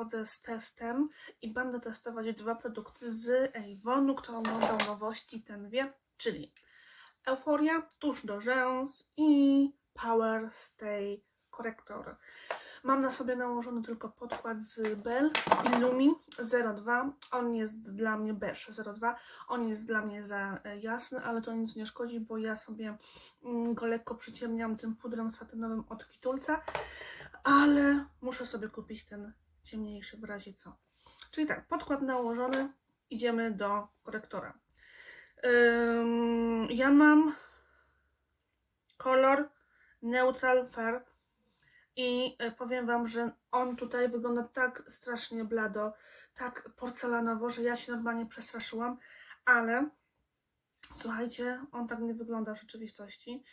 Przychodzę z testem i będę testować dwa produkty z Avonu. Kto oglądał nowości, ten wie, czyli Euforia, tusz do rzęs i Power Stay korektor. Mam na sobie nałożony tylko podkład z Bell Illumi 02. On jest dla mnie beige 02. On jest dla mnie za jasny, ale to nic nie szkodzi, bo ja sobie mm, go lekko przyciemniam tym pudrem satynowym od Kitulca, ale muszę sobie kupić ten ciemniejszy w razie co. Czyli tak, podkład nałożony, idziemy do korektora. Ja mam kolor Neutral Fair i e, powiem Wam, że on tutaj wygląda tak strasznie blado, tak porcelanowo, że ja się normalnie przestraszyłam, ale słuchajcie, on tak nie wygląda w rzeczywistości.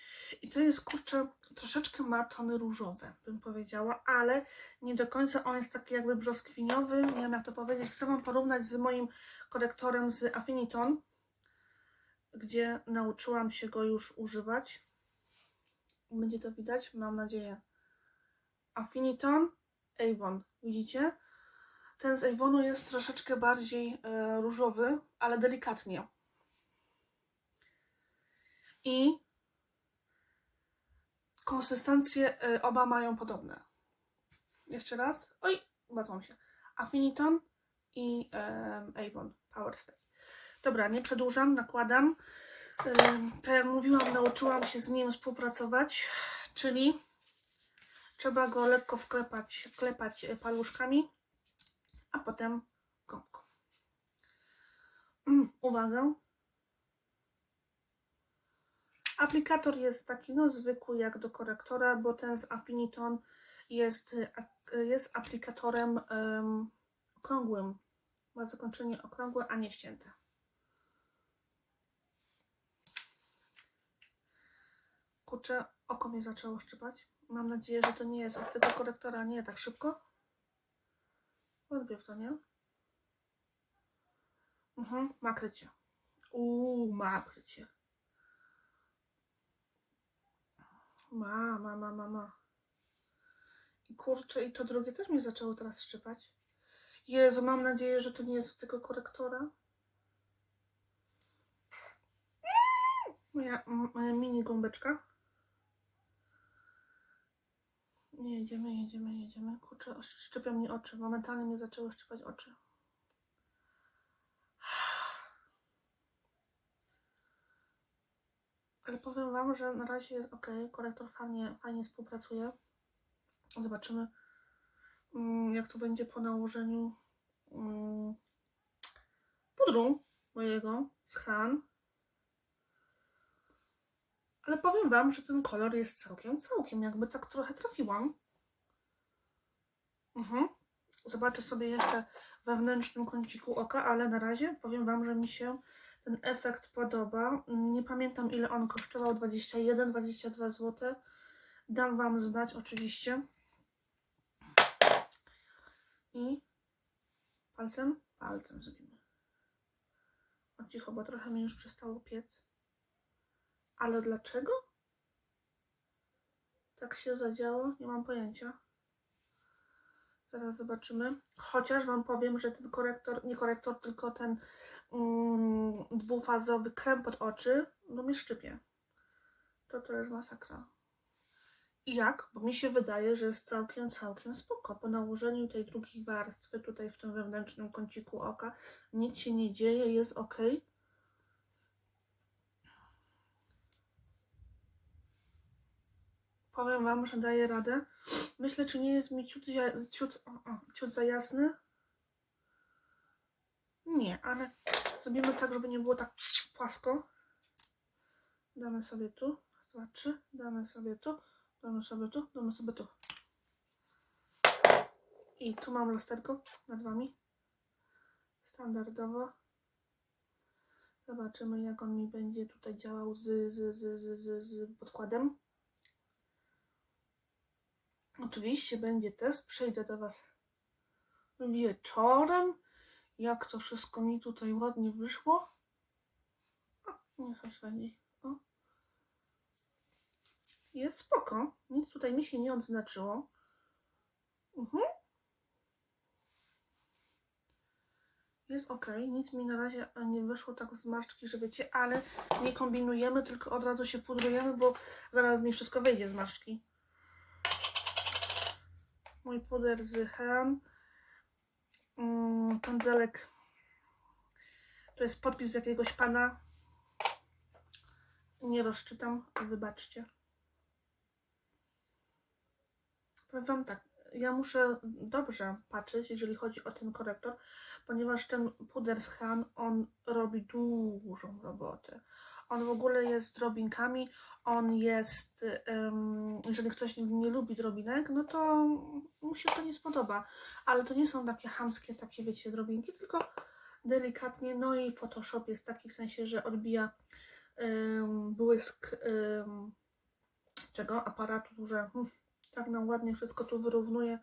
I to jest, kurczę, troszeczkę ma tony różowe, bym powiedziała, ale nie do końca on jest taki jakby brzoskwiniowy, nie wiem jak to powiedzieć. Chcę Wam porównać z moim korektorem z Affiniton, gdzie nauczyłam się go już używać. Będzie to widać, mam nadzieję. Affiniton, Avon. Widzicie? Ten z Avonu jest troszeczkę bardziej e, różowy, ale delikatnie. I konsystencje e, oba mają podobne. Jeszcze raz. Oj, ubacłam się. Affiniton i e, Avon Power Stay. Dobra, nie przedłużam, nakładam. E, tak jak mówiłam, nauczyłam się z nim współpracować, czyli Trzeba go lekko wklepać, paluszkami, a potem gąbką. Mm, uwaga. Aplikator jest taki no zwykły jak do korektora, bo ten z Affiniton jest, e, jest aplikatorem em, okrągłym. Ma zakończenie okrągłe, a nie ścięte. Kurczę, oko mnie zaczęło szczypać. Mam nadzieję, że to nie jest od tego korektora nie tak szybko. Wątpię w to, nie? Mhm, ma krycie. Uuu, ma krycie. Ma, ma, ma, ma, ma. I kurczę, i to drugie też mnie zaczęło teraz szczypać. Jezu, mam nadzieję, że to nie jest tego korektora. Moja, moja mini gąbeczka. Nie, jedziemy, jedziemy, jedziemy. Kurczę, szczypią mi oczy. Momentalnie mnie zaczęły szczypać oczy. Ale powiem Wam, że na razie jest ok. Korektor fajnie, fajnie współpracuje. Zobaczymy, mm, jak to będzie po nałożeniu mm, pudru mojego z Han. Ale powiem Wam, że ten kolor jest całkiem, całkiem. Jakby tak trochę trafiłam. Mhm. Zobaczę sobie jeszcze wewnętrznym kąciku oka, ale na razie powiem Wam, że mi się ten efekt podoba. Nie pamiętam ile on kosztował, 21-22 zł. Dam Wam znać oczywiście. I palcem? Palcem zrobimy. O cicho, bo trochę mi już przestało piec. Ale dlaczego? Tak się zadziało? Nie mam pojęcia. Zaraz zobaczymy. Chociaż Wam powiem, że ten korektor, nie korektor, tylko ten mm, dwufazowy krem pod oczy, no mnie szczypie. To to jest masakra. I jak? Bo mi się wydaje, że jest całkiem, całkiem spoko. Po nałożeniu tej drugiej warstwy tutaj w tym wewnętrznym kąciku oka nic się nie dzieje, jest ok. Powiem Wam, że daję radę. Myślę, czy nie jest mi ciut, ciut, o, o, ciut za jasny. Nie, ale zrobimy tak, żeby nie było tak płasko. Damy sobie tu, dwa, damy sobie tu, damy sobie tu, damy sobie tu. I tu mam lusterko nad Wami. Standardowo. Zobaczymy, jak on mi będzie tutaj działał z, z, z, z, z podkładem. Oczywiście będzie test, przejdę do Was wieczorem, jak to wszystko mi tutaj ładnie wyszło. A, nie zasadzi. O. Jest spoko, nic tutaj mi się nie odznaczyło. Mhm. Jest ok, nic mi na razie nie wyszło tak z marszczki, że wiecie, ale nie kombinujemy, tylko od razu się pudrujemy, bo zaraz mi wszystko wyjdzie z marszczki. Mój puder z Hean. Mm, pędzelek. To jest podpis jakiegoś pana. Nie rozczytam, wybaczcie. Powiem wam tak, ja muszę dobrze patrzeć, jeżeli chodzi o ten korektor, ponieważ ten puder z Han, on robi dużą robotę. On w ogóle jest drobinkami, on jest, jeżeli ktoś nie, lubi drobinek, no to mu się to nie spodoba, ale to nie są takie hamskie, takie wiecie, drobinki, tylko delikatnie, no i Photoshop jest taki w sensie, że odbija błysk czego? Aparatu, że hmm, tak nam ładnie wszystko tu wyrównuje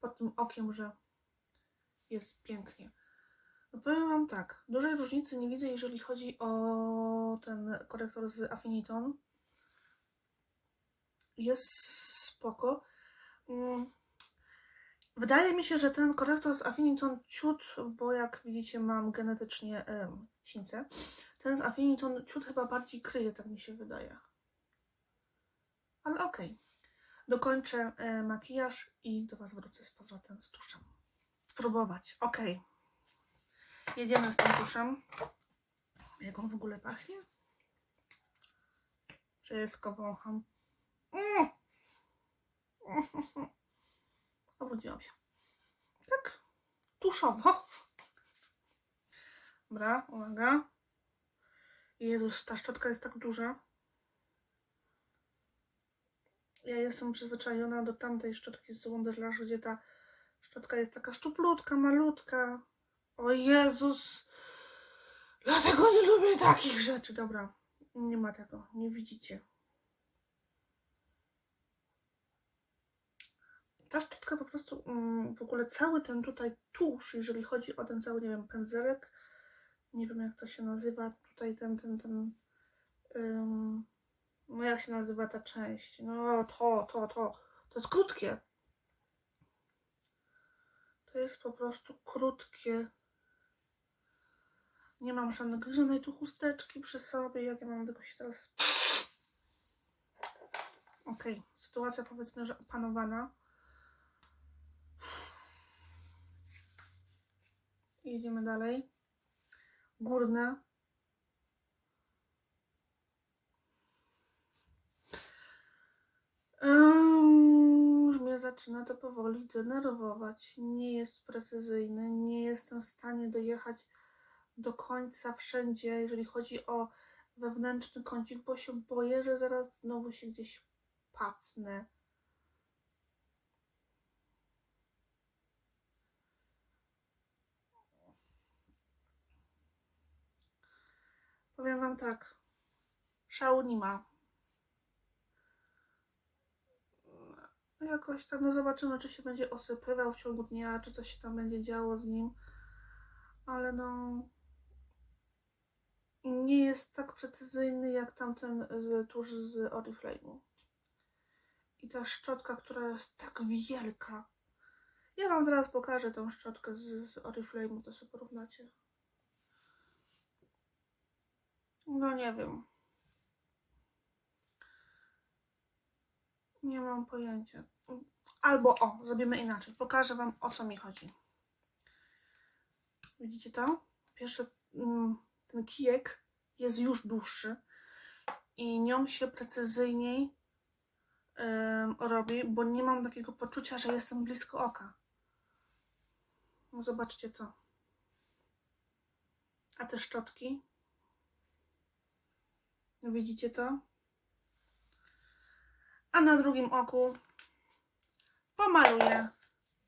pod tym okiem, że jest pięknie. No powiem Wam tak, dużej różnicy nie widzę, jeżeli chodzi o ten korektor z Affiniton. Jest spoko. Mm. Wydaje mi się, że ten korektor z Affiniton ciut, bo jak widzicie mam genetycznie em, sińce, ten z Affiniton ciut chyba bardziej kryje, tak mi się wydaje. Ale okej. Dokończę e, makijaż i do Was wrócę z powrotem z tuszem. Spróbować. Okej. Jedziemy z tym tuszem. Jak on w ogóle pachnie? Wszystko wącham. Mm. Obrudziłam się. Tak. Tuszowo. Dobra, uwaga. Jezus, ta szczotka jest tak duża. Ja jestem przyzwyczajona do tamtej szczotki z Wonderlaszu, gdzie ta szczotka jest taka szczuplutka, malutka. O Jezus! Dlatego nie lubię takich rzeczy. Dobra, nie ma tego, nie widzicie. Ta szczotka po prostu, mm, w ogóle cały ten tutaj tusz, jeżeli chodzi o ten cały, nie wiem, pędzelek, nie wiem jak to się nazywa, tutaj ten, ten, ten, ym, no jak się nazywa ta część? No to, to, to. To jest krótkie. To jest po prostu krótkie. Nie mam żadnej, żadnej tu chusteczki przy sobie. Jak ja mam tego się teraz... Okej, sytuacja powiedzmy, że opanowana. Jedziemy dalej. Górne. Już mnie zaczyna to powoli denerwować. Nie jest precyzyjny, nie jestem w stanie dojechać do końca wszędzie, jeżeli chodzi o wewnętrzny kącik, bo się boję, że zaraz znowu się gdzieś pacnę. Powiem Wam tak. Szału nie ma. Jakoś tam, no zobaczymy, czy się będzie osypywał w ciągu dnia, czy coś się tam będzie działo z nim. Ale no. Nie jest tak precyzyjny jak tamten z, tuż z Oriflame'u. I ta szczotka, która jest tak wielka. Ja Wam zaraz pokażę tą szczotkę z, z Oriflame'u, to sobie porównacie. No nie wiem. Nie mam pojęcia. Albo o, zrobimy inaczej. Pokażę Wam o co mi chodzi. Widzicie to? Pierwszy mm, ten kijek jest już dłuższy i nią się precyzyjniej ym, robi, bo nie mam takiego poczucia, że jestem blisko oka. Zobaczcie to. A te szczotki? Widzicie to? A na drugim oku pomaluję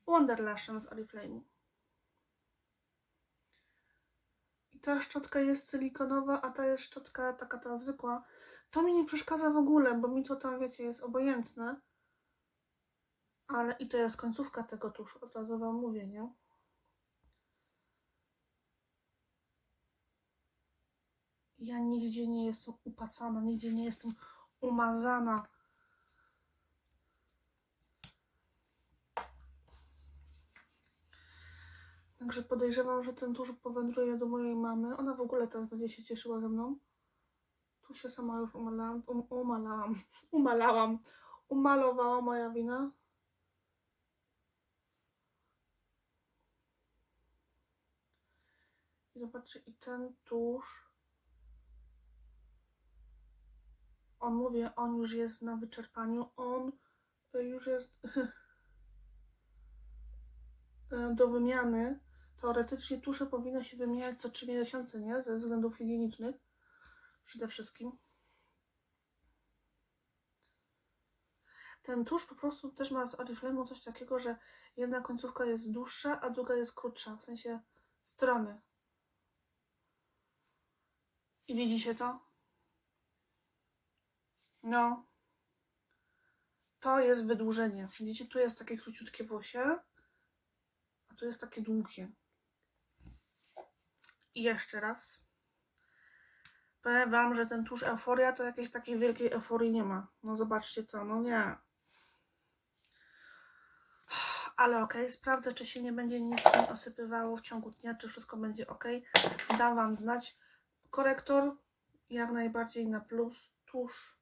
Wonderlashem z Oriflame'u. I ta szczotka jest silikonowa, a ta jest szczotka taka ta zwykła. To mi nie przeszkadza w ogóle, bo mi to tam, wiecie, jest obojętne. Ale i to jest końcówka tego tuszu, od razu wam mówię, nie? Ja nigdzie nie jestem upacana, nigdzie nie jestem umazana. Także podejrzewam, że ten tusz powędruje do mojej mamy. Ona w ogóle teraz będzie się cieszyła ze mną. Tu się sama już umalałam, um, umalałam, umalałam, umalowała moja wina. I zobaczcie, i ten tusz, on mówię, on już jest na wyczerpaniu, on y, już jest y, do wymiany. Teoretycznie tusze powinny się wymieniać co 3 miesiące, nie? Ze względów higienicznych przede wszystkim. Ten tusz po prostu też ma z Oriflame'u coś takiego, że jedna końcówka jest dłuższa, a druga jest krótsza, w sensie strony. I widzicie to? No. To jest wydłużenie. Widzicie, tu jest takie króciutkie włosie, a tu jest takie długie. I jeszcze raz. Powiem wam, że ten tusz euforia to jakiejś takiej wielkiej euforii nie ma. No zobaczcie to, no nie. Ale okej, sprawdzę, czy się nie będzie nic mi osypywało w ciągu dnia, czy wszystko będzie ok. Dam wam znać. Korektor jak najbardziej na plus. Tusz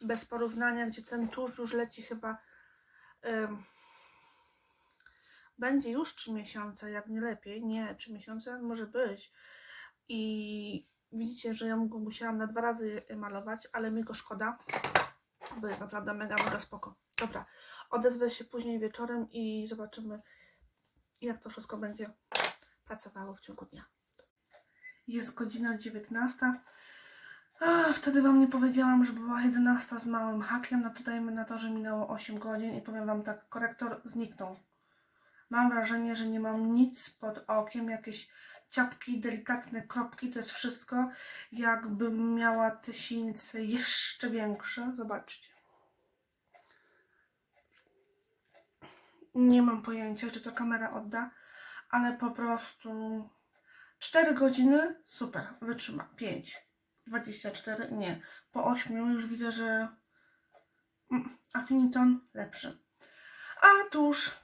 bez porównania, gdzie ten tusz już leci chyba. Będzie już 3 miesiące, jak nie lepiej. Nie, 3 miesiące może być. I widzicie, że ja go musiałam na dwa razy malować, ale mi go szkoda, bo jest naprawdę mega, mega spoko. Dobra, odezwę się później wieczorem i zobaczymy, jak to wszystko będzie pracowało w ciągu dnia. Jest godzina 19. A, wtedy Wam nie powiedziałam, że była 11 z małym hakiem. No tutaj na to, że minęło 8 godzin i powiem Wam tak, korektor zniknął. Mam wrażenie, że nie mam nic pod okiem, jakieś ciapki, delikatne kropki, to jest wszystko. Jakbym miała te sinice jeszcze większe. Zobaczcie. Nie mam pojęcia, czy to kamera odda, ale po prostu 4 godziny, super, wytrzyma. 5, 24, nie. Po 8 już widzę, że mm, Affiniton lepszy. A tuż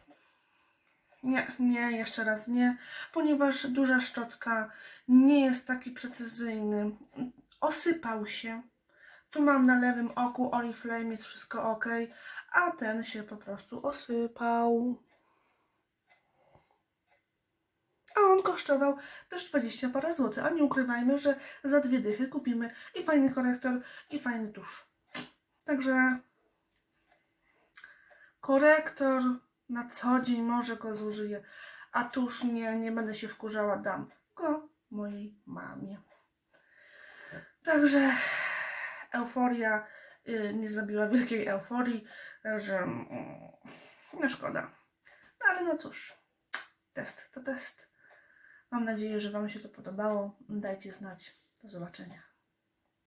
nie, nie, jeszcze raz nie, ponieważ duża szczotka nie jest taki precyzyjny. Osypał się. Tu mam na lewym oku Oriflame, jest wszystko ok, a ten się po prostu osypał. A on kosztował też 20 parę złotych, a nie ukrywajmy, że za dwie dychy kupimy i fajny korektor, i fajny tusz. Także korektor na co dzień może go zużyję, a tuż nie, nie będę się wkurzała, dam go mojej mamie. Także euforia y, nie zrobiła wielkiej euforii, że mm, no szkoda. No ale no cóż, test to test. Mam nadzieję, że Wam się to podobało. Dajcie znać. Do zobaczenia.